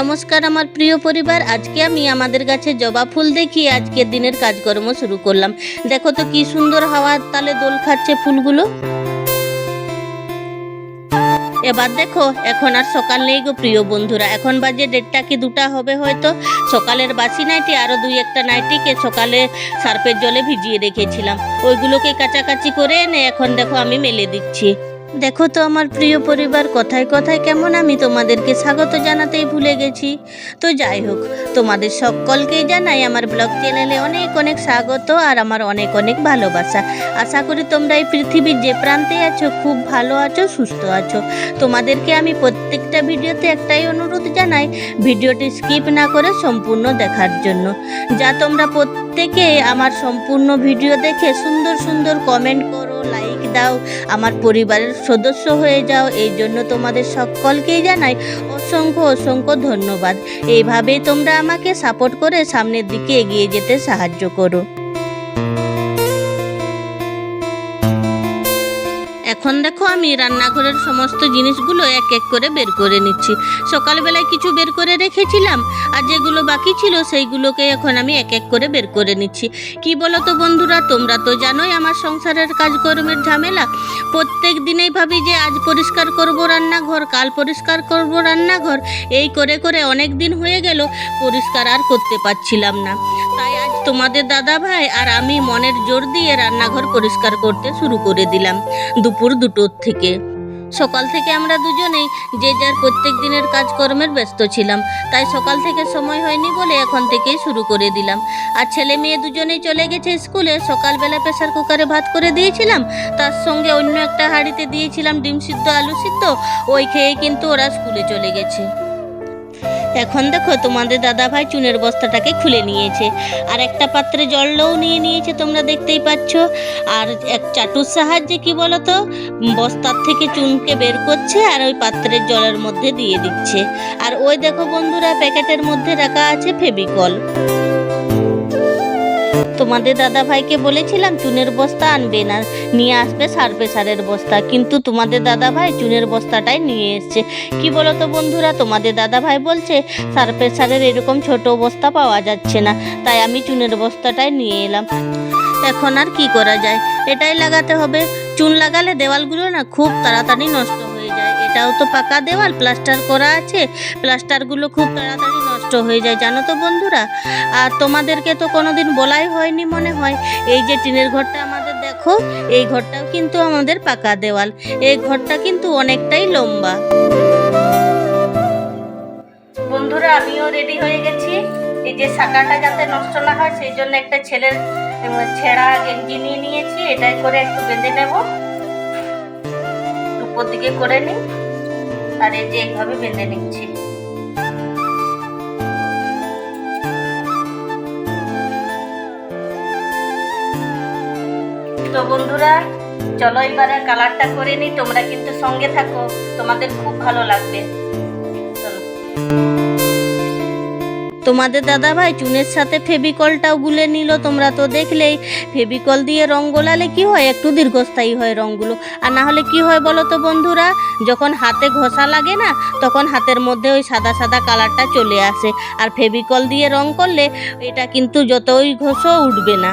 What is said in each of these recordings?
নমস্কার আমার প্রিয় পরিবার, আজকে আমি আমাদের গাছে জবা ফুল দেখি, আজকের দিনের কাজকর্ম শুরু করলাম। দেখো তো কি সুন্দর হাওয়ার তালে দোল খাচ্ছে ফুলগুলো। এবার দেখো, এখন আর সকাল নেই গো প্রিয় বন্ধুরা, এখন বাজে দেড়টা কি দুটা হবে হয়তো। সকালের বাসি নাইটি আরও দুই একটা নাইটিকে সকালে সার্পের জলে ভিজিয়ে রেখেছিলাম। ওইগুলোকে কাচাকাচি করে এনে এখন দেখো আমি মেলে দিচ্ছি। দেখো তো আমার প্রিয় পরিবার, কথায় কথায় কেমন আমি তোমাদেরকে স্বাগত জানাতেই ভুলে গেছি। তো যাই হোক, তোমাদের সকলকেই জানাই আমার ব্লগ চ্যানেলে অনেক অনেক স্বাগত আর আমার অনেক অনেক ভালোবাসা। আশা করি তোমরা এই পৃথিবীর যে প্রান্তে আছো, খুব ভালো আছো, সুস্থ আছো। তোমাদেরকে আমি প্রত্যেকটা ভিডিওতে একটাই অনুরোধ জানাই, ভিডিওটি স্কিপ না করে সম্পূর্ণ দেখার জন্য। যা তোমরা প্রত্যেকে আমার সম্পূর্ণ ভিডিও দেখে সুন্দর সুন্দর কমেন্ট দাও। আমার পরিবারের সদস্য হয়ে যাও। এই জন্য তোমাদের সকলকেই জানাই অসংখ্য অসংখ্য ধন্যবাদ। এইভাবেই তোমরা আমাকে সাপোর্ট করে সামনের দিকে এগিয়ে যেতে সাহায্য করো। এখন দেখো আমি রান্নাঘরের সমস্ত জিনিসগুলো এক এক করে বের করে নিচ্ছি। সকালবেলায় কিছু বের করে রেখেছিলাম, আর যেগুলো বাকি ছিল সেইগুলোকে এখন আমি এক এক করে বের করে নিচ্ছি। কি বলো তো বন্ধুরা, তোমরা তো জানোই আমার সংসারের কাজকর্মের ঝামেলা। প্রত্যেক দিনেই ভাবি যে আজ পরিষ্কার করব রান্নাঘর, কাল পরিষ্কার করব রান্নাঘর। এই করে করে অনেক দিন হয়ে গেল, পরিষ্কার আর করতে পারছিলাম না। তাই তোমাদের দাদা ভাই আর আমি মনের জোর দিয়ে রান্নাঘর পরিষ্কার করতে শুরু করে দিলাম দুপুর দুটোর থেকে। সকাল থেকে আমরা দুজনেই যে যার প্রত্যেক দিনের কাজকর্মের ব্যস্ত ছিলাম, তাই সকাল থেকে সময় হয়নি বলে এখন থেকেই শুরু করে দিলাম। আর ছেলে মেয়ে দুজনেই চলে গেছে স্কুলে, সকালবেলা প্রেসার কুকারে ভাত করে দিয়েছিলাম, তার সঙ্গে অন্য একটা হাঁড়িতে দিয়েছিলাম ডিম সিদ্ধ, আলু সিদ্ধ, ওই খেয়ে কিন্তু ওরা স্কুলে চলে গেছে। এখন দেখো, তোমাদের দাদা ভাই চুনের বস্তাটাকে খুলে নিয়েছে। আর একটা পাত্রে জলও নিয়ে নিয়েছে, তোমরা দেখতেই পাচ্ছ। আর এক চাটুর সাহায্যে কি বলতো, বস্তার থেকে চুনকে বের করছে আর ওই পাত্রের জলের মধ্যে দিয়ে দিচ্ছে। আর ওই দেখো বন্ধুরা, প্যাকেটের মধ্যে রাখা আছে ফেবিকল তোমাদের দাদা ভাইকে বলেছিলাম চুনের বস্তা আনবে না, নিয়ে আসবে সার প্রেসারের বস্তা। কিন্তু তোমাদের দাদা ভাই চুনের বস্তাটাই নিয়ে এসছে। কি বলো তো বন্ধুরা, তোমাদের দাদা ভাই বলছে সার প্রেসারের এরকম ছোট বস্তা পাওয়া যাচ্ছে না, তাই আমি চুনের বস্তাটাই নিয়ে এলাম। এখন আর কি করা যায়? এটাই লাগাতে হবে। চুন লাগালে দেওয়ালগুলো না খুব তাড়াতাড়ি নষ্ট হয়ে যায়। এটাও তো পাকা দেওয়াল, প্লাস্টার করা আছে। প্লাস্টারগুলো খুব তাড়াতাড়ি নষ্ট হয়ে যায়, জানো তো বন্ধুরা? আর তোমাদেরকে তো কোনোদিন বলাই হয়নি মনে হয়। এই যে টিনের ঘরটা আমাদের দেখো, এই ঘরটাও কিন্তু আমাদের পাকা দেওয়াল। এই ঘরটা কিন্তু অনেকটাই লম্বা। বন্ধুরা, আমিও রেডি হয়ে গেছি। এই যে শাকাটা যাতে নষ্ট না হয়, সেই জন্য একটা ছেলের ছেঁড়া গেঞ্জি নিয়ে নিয়েছি। এটাই করে একটু বেঁধে নেব। উপর দিকে করে নিই। আর এই যে এইভাবে বেঁধে নিচ্ছি। বন্ধুরা, চলো এবারে কালারটা করে নিই, তোমরা কিন্তু সঙ্গে থাকো, তোমাদের খুব ভালো লাগবে। তোমাদের দাদা ভাই চুনের সাথে ফেবিকলটাও গুলে নিল, তোমরা তো দেখলেই। ফেবিকল দিয়ে রং গোলালে কি হয়? একটু দীর্ঘস্থায়ী হয় রঙগুলো আর না হলে কি হয় বলো তো বন্ধুরা, যখন হাতে ঘষা লাগে না, তখন হাতের মধ্যে ওই সাদা সাদা কালারটা চলে আসে। আর ফেবিকল দিয়ে রং করলে, এটা কিন্তু যতই ঘষো উঠবে না।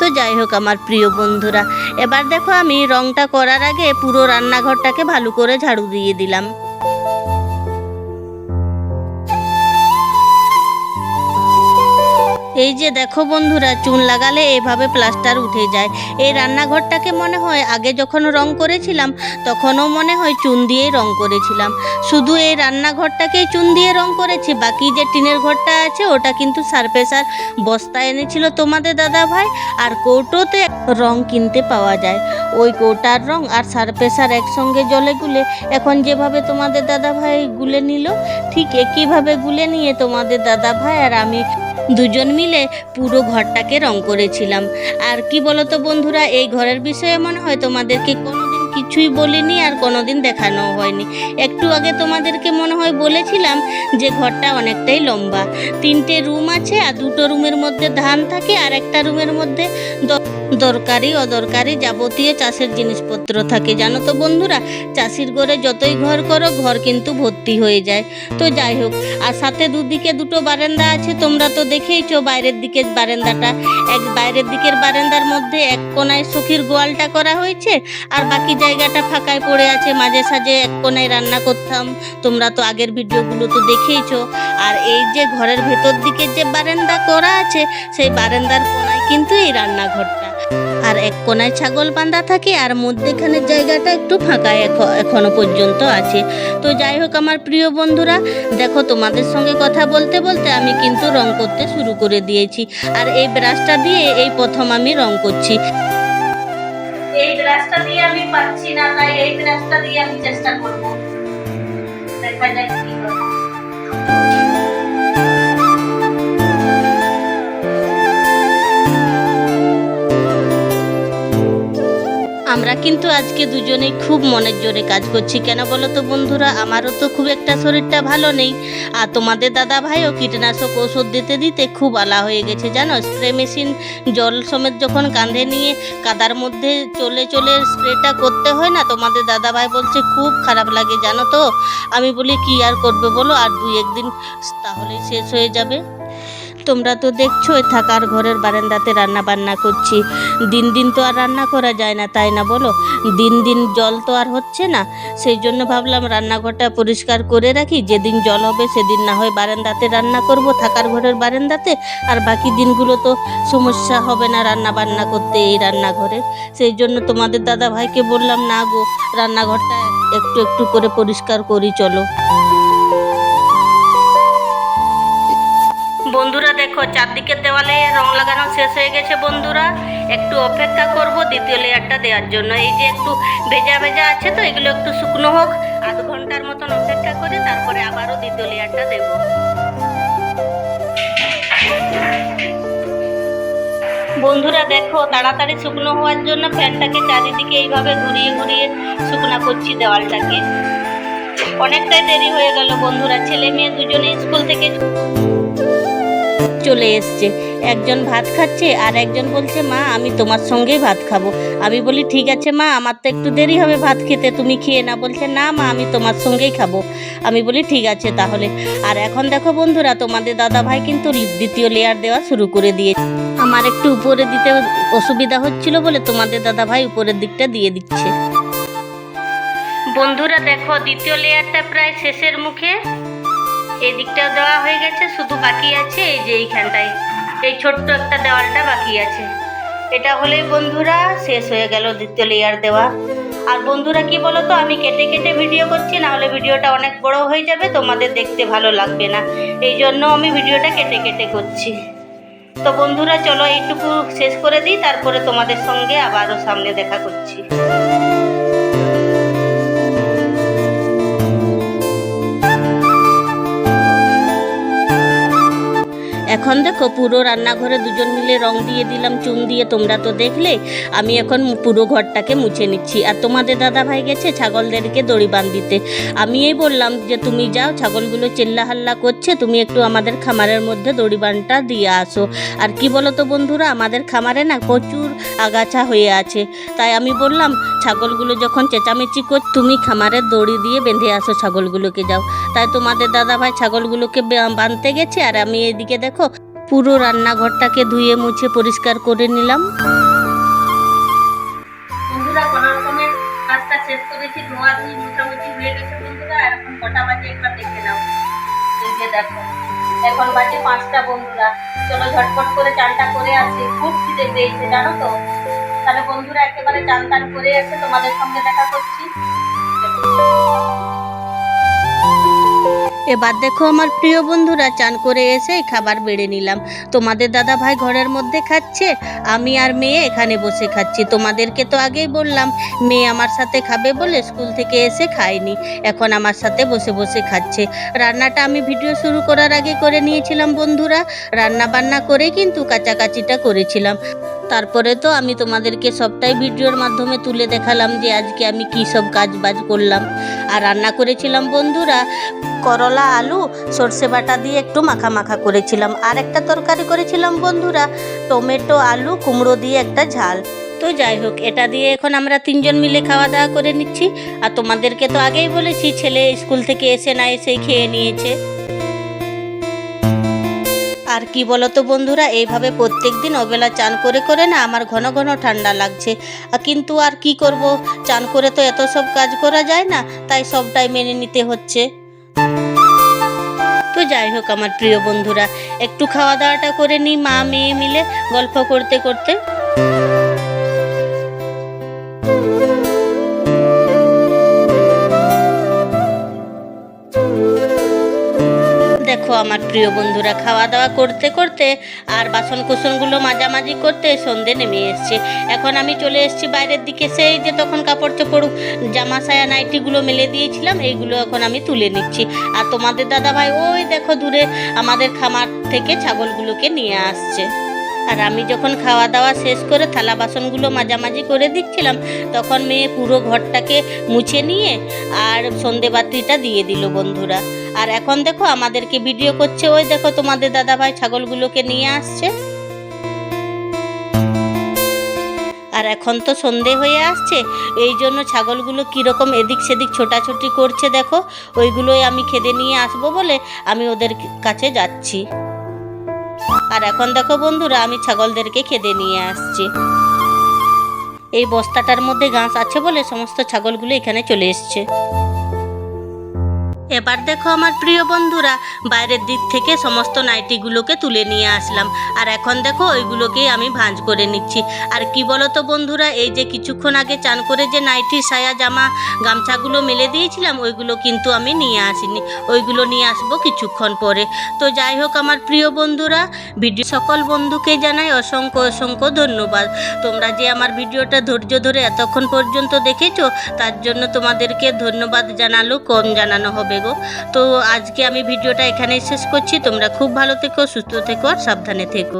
তো যাই হোক আমার প্রিয় বন্ধুরা, এবার দেখো আমি রংটা করার আগে পুরো রান্নাঘরটাকে ভালো করে ঝাড়ু দিয়ে দিলাম। এই যে দেখো বন্ধুরা, চুন লাগালে এভাবে প্লাস্টার উঠে যায়। এই রান্নাঘরটাকে মনে হয় আগে যখন রং করেছিলাম, তখনও মনে হয় চুন দিয়েই রং করেছিলাম। শুধু এই রান্নাঘরটাকেই চুন দিয়ে রং করেছি, বাকি যে টিনের ঘরটা আছে, ওটা কিন্তু সারফেসার বস্তা এনেছিল তোমাদের দাদা ভাই, আর কৌটোতে রং কিনতে পাওয়া যায়। ওই কৌটার রং আর সারফেসার একসঙ্গে জলে গুলে এখন যেভাবে তোমাদের দাদা ভাই গুলে নিল, ঠিক একইভাবে গুলে নিয়ে তোমাদের দাদা ভাই আর আমি দুজন মিলে পুরো ঘরটাকে রং করেছিলাম। আর কি বলতো বন্ধুরা, এই ঘরের বিষয়ে মনে হয় তোমাদেরকে কোনোদিন কিছুই বলিনি আর কোনোদিন দেখানো হয়নি। একটু আগে তোমাদেরকে মনে হয় বলেছিলাম যে ঘরটা অনেকটাই লম্বা। তিনটে রুম আছে আর দুটো রুমের মধ্যে ধান থাকে আর একটা রুমের মধ্যে দরকারি, অদরকারি যাবতীয় চাষের জিনিসপত্র থাকে। জানো তো বন্ধুরা, চাষির ঘরে যতই ঘর করো, ঘর কিন্তু ভর্তি হয়ে যায়। তো যাই হোক, আর সাথে দুদিকে দুটো বারান্দা আছে, তোমরা তো দেখেইছো বাইরের দিকের বারান্দাটা। এক বাইরের দিকের বারান্দার মধ্যে এক কোনায় সখীর গোয়ালটা করা হয়েছে আর বাকি জায়গাটা ফাঁকায় পড়ে আছে, মাঝে সাঝে এক কোনায় রান্না করতাম। তোমরা তো আগের ভিডিওগুলো তো দেখেইছো। আর এই যে ঘরের ভেতর দিকে যে বারান্দা করা আছে, সেই বারান্দার কোনায় কিন্তু এই রান্নাঘরটা। আর এক কোনায় ছাগল বাঁধা থাকে, আর মধ্যেখানের জায়গাটা একটু ফাঁকা এখনও পর্যন্ত আছে। তো যাই হোক আমার প্রিয় বন্ধুরা, দেখো তোমাদের সঙ্গে কথা বলতে বলতে আমি কিন্তু রং করতে শুরু করে দিয়েছি। আর এই ব্রাশটা দিয়ে এই প্রথম আমি রং করছি। এই ব্রাশটা দিয়ে আমি পাচ্ছি না, তাই এই ব্রাশটা দিয়ে আমি চেষ্টা করব। দেখা যাক কি হয় আমরা কিন্তু আজকে দুজনেই খুব মনের জোরে কাজ করছি। কেন বলো তো বন্ধুরা? আমারও তো খুব একটা শরীরটা ভালো নেই। আর তোমাদের দাদা ভাইও কীটনাশক ওষুধ দিতে দিতে খুব আলা হয়ে গেছে। জানো স্প্রে মেশিন জল সমেত যখন কাঁধে নিয়ে কাদার মধ্যে চলে চলে স্প্রেটা করতে হয় না, তোমাদের দাদা ভাই বলছে, খুব খারাপ লাগে জানো তো। আমি বলি, কি আর করবে বলো? আর দুই একদিন তাহলেই শেষ হয়ে যাবে। তোমরা তো দেখছ থাকার ঘরের বারান্দাতে রান্না বান্না করছি। দিন দিন তো আর রান্না করা যায় না, তাই না বলো? দিন দিন জল তো আর হচ্ছে না। সেই জন্য ভাবলাম রান্নাঘরটা পরিষ্কার করে রাখি। যেদিন জল হবে, সেদিন না হয় বারান্দাতে রান্না করব, থাকার ঘরের বারান্দাতে। আর বাকি দিনগুলো তো সমস্যা হবে না রান্না বান্না করতে এই রান্নাঘরে। সেই জন্য তোমাদের দাদা ভাইকে বললাম, না গো, রান্নাঘরটা একটু একটু করে পরিষ্কার করি, চলো। দেখো, চারদিকের দেওয়ালে রং লাগানো শেষ হয়ে গেছে বন্ধুরা। একটু অপেক্ষা করব দ্বিতীয় লেয়ারটা দেওয়ার জন্য। এই যে একটু ভেজা ভেজা আছে তো, এগুলো একটু শুকনো হোক। আধ ঘণ্টার মতন অপেক্ষা করে তারপরে আবারও দ্বিতীয় লেয়ারটা দেব। বন্ধুরা, দেখো, তাড়াতাড়ি শুকনো হওয়ার জন্য ফ্যানটাকে চারিদিকে এইভাবে ঘুরিয়ে ঘুরিয়ে শুকনো করছি দেওয়ালটাকে। অনেকটাই দেরি হয়ে গেল বন্ধুরা, ছেলে মেয়ে দুজনে স্কুল থেকে চলে এসছে। একজন ভাত খাচ্ছে আর একজন বলছে, মা, আমি তোমার সঙ্গেই ভাত খাব। আমি বলি, ঠিক আছে, মা, আমার তো একটু দেরি হবে ভাত খেতে, তুমি খেয়ে না বলছে, না, মা, আমি তোমার সঙ্গেই খাব। আমি বলি, ঠিক আছে তাহলে। আর এখন দেখো বন্ধুরা, তোমাদের দাদা ভাই কিন্তু দ্বিতীয় লেয়ার দেওয়া শুরু করে দিয়ে আমার একটু উপরে দিতে অসুবিধা হচ্ছিল বলে তোমাদের দাদা ভাই উপরের দিকটা দিয়ে দিচ্ছে। বন্ধুরা, দেখো দ্বিতীয় লেয়ারটা প্রায় শেষের মুখে। এই দিকটা দেওয়া হয়ে গেছে, শুধু বাকি আছে এই যে এইখানটায়। এই ছোট্ট একটা দেওয়ালটা বাকি আছে। এটা হলেই বন্ধুরা, শেষ হয়ে গেল দ্বিতীয় লেয়ার দেওয়া। আর বন্ধুরা কি বলো তো আমি কেটে কেটে ভিডিও করছি না হলে ভিডিওটা অনেক বড় হয়ে যাবে, তোমাদের দেখতে ভালো লাগবে না। এই জন্য আমি ভিডিওটা কেটে কেটে করছি। তো বন্ধুরা, চলো এইটুকু শেষ করে দিই, তারপরে তোমাদের সঙ্গে আবারও সামনে দেখা করছি। এখন দেখো পুরো রান্নাঘরে দুজন মিলে রং দিয়ে দিলাম, চুন দিয়ে তোমরা তো দেখলে। আমি এখন পুরো ঘরটাকে মুছে নিচ্ছি। আর তোমাদের দাদা ভাই গেছে ছাগলদেরকে দড়ি বান্ধিতে আমি এই বললাম যে, তুমি যাও, ছাগলগুলো চেল্লা হাল্লা করছে, তুমি একটু আমাদের খামারের মধ্যে দড়ি বানটা দিয়ে আসো। আর কি বলো তো বন্ধুরা, আমাদের খামারে না প্রচুর আগাছা হয়ে আছে। তাই আমি বললাম, ছাগলগুলো যখন চেঁচামেচি কর, তুমি খামারের দড়ি দিয়ে বেঁধে আসো, ছাগলগুলোকে যাও। তাই তোমাদের দাদা ভাই ছাগলগুলোকে বাঁধতে গেছে, আর আমি এইদিকে দেখো পুরো রান্নাঘরটাকে ধুয়ে মুছে পরিষ্কার করে নিলাম। বন্ধুরা কোনো রকমের কাজটা শেষ করেছি হয়ে এখন বাজে একবার দেখে এখন বাজে পাঁচটা বন্ধুরা। চলো করে করে খুব পেয়েছে, জানো তো? তাহলে বন্ধুরা একেবারে চান টান করে এসে তোমাদের সঙ্গে দেখা করছি। এবার দেখো আমার প্রিয় বন্ধুরা, চান করে এসে খাবার বেড়ে নিলাম। তোমাদের দাদা ভাই ঘরের মধ্যে খাচ্ছে, আমি আর মেয়ে এখানে বসে খাচ্ছি। তোমাদেরকে তো আগেই বললাম, মেয়ে আমার সাথে খাবে বলে স্কুল থেকে এসে খায়নি, এখন আমার সাথে বসে বসে খাচ্ছে। রান্নাটা আমি ভিডিও শুরু করার আগে করে নিয়েছিলাম বন্ধুরা রান্না বান্না করে কিন্তু কাচাকাচিটা করেছিলাম। তারপরে তো আমি তোমাদেরকে সবটাই ভিডিওর মাধ্যমে তুলে দেখালাম যে আজকে আমি কী সব কাজ বাজ করলাম। আর রান্না করেছিলাম বন্ধুরা, করলা, আলু, সর্ষে বাটা দিয়ে একটু মাখা মাখা করেছিলাম। আর একটা তরকারি করেছিলাম বন্ধুরা, টমেটো, আলু, কুমড়ো দিয়ে একটা ঝাল। তো যাই হোক, এটা দিয়ে এখন আমরা তিনজন মিলে খাওয়া দাওয়া করে নিচ্ছি। আর তোমাদেরকে তো আগেই বলেছি, ছেলে স্কুল থেকে এসে না এসেই খেয়ে নিয়েছে। আর কি বলতো বন্ধুরা, এইভাবে প্রত্যেক দিন ওবেলা চান করে করে না আমার ঘন ঘন ঠান্ডা লাগছে। কিন্তু আর কি করব? চান করে তো এত সব কাজ করা যায় না, তাই সবটাই মেনে নিতে হচ্ছে। তো যাই হোক আমার প্রিয় বন্ধুরা, একটু খাওয়া দাওয়াটা করে নিই মা মেয়ে মিলে গল্প করতে করতে। আমার প্রিয় বন্ধুরা খাওয়া দাওয়া করতে করতে আর বাসন কুসনগুলো মাঝামাঝি করতে সন্ধে নেমে এসছে। এখন আমি চলে এসেছি বাইরের দিকে, সেই যে তখন কাপড় চোপড়, জামা সায়া, নাইটিগুলো মেলে দিয়েছিলাম, এইগুলো এখন আমি তুলে নিচ্ছি। আর তোমাদের দাদা ভাই ওই দেখো দূরে আমাদের খামার থেকে ছাগলগুলোকে নিয়ে আসছে। আর আমি যখন খাওয়া দাওয়া শেষ করে থালা বাসনগুলো মাঝামাঝি করে দিচ্ছিলাম, তখন মেয়ে পুরো ঘরটাকে মুছে নিয়ে আর সন্ধে বাতিটা দিয়ে দিল বন্ধুরা। আর এখন দেখো আমাদেরকে ভিডিও করছে, ওই দেখো তোমাদের দাদা ভাই ছাগলগুলোকে নিয়ে আসছে। আর এখন তো সন্ধে হয়ে আসছে, এই জন্য ছাগলগুলো কীরকম এদিক সেদিক ছোটাছুটি করছে দেখো, ওইগুলোই আমি খেদে নিয়ে আসব বলে আমি ওদের কাছে যাচ্ছি। আর এখন দেখো বন্ধুরা, আমি ছাগলদেরকে খেদে নিয়ে আসছি। এই বস্তাটার মধ্যে ঘাস আছে বলে সমস্ত ছাগলগুলো এখানে চলে এসছে। এবার দেখো আমার প্রিয় বন্ধুরা, বাইরের দিক থেকে সমস্ত নাইটিগুলোকে তুলে নিয়ে আসলাম। আর এখন দেখো ওইগুলোকেই আমি ভাঁজ করে নিচ্ছি। আর কি বলো তো বন্ধুরা, এই যে কিছুক্ষণ আগে চান করে যে নাইটি, সায়া, জামা, গামছাগুলো মেলে দিয়েছিলাম, ওইগুলো কিন্তু আমি নিয়ে আসিনি। ওইগুলো নিয়ে আসব কিছুক্ষণ পরে। তো যাই হোক আমার প্রিয় বন্ধুরা, ভিডিও সকল বন্ধুকে জানাই অসংখ্য অসংখ্য ধন্যবাদ। তোমরা যে আমার ভিডিওটা ধৈর্য ধরে এতক্ষণ পর্যন্ত দেখেছ, তার জন্য তোমাদেরকে ধন্যবাদ জানালো, কম জানানো হবে। গো তো আজকে আমি ভিডিওটা এখানেই শেষ করছি। তোমরা খুব ভালো থেকো, সুস্থ থেকো আর সাবধানে থেকো।